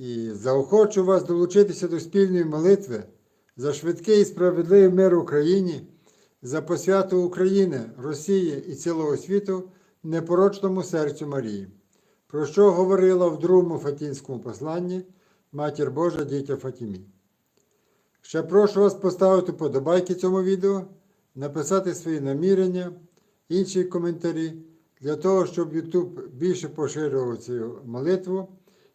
і заохочу вас долучитися до спільної молитви за швидкий і справедливий мир Україні, за посвяту України, Росії і цілого світу непорочному серцю Марії, про що говорила в другому Фатінському посланні Матір Божа дітя Фатімі. Ще прошу вас поставити подобайки цьому відео, написати свої намірення, інші коментарі для того, щоб YouTube більше поширював цю молитву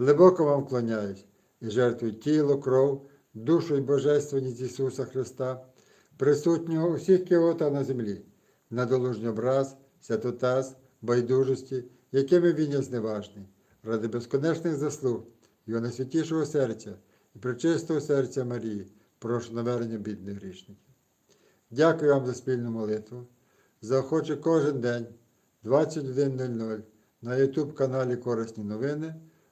глибоко вам вклоняюсь і жертвую тіло, кров, душу і божественність Ісуса Христа, присутнього у всіх кіота на землі, на долужній образ, святотаз, байдужості, якими він є зневажний, ради безконечних заслуг Його найсвятішого серця і пречистого серця Марії, прошу навернення бідних грішників. Дякую вам за спільну молитву. Заохочу кожен день 21.00 на YouTube каналі Корисні новини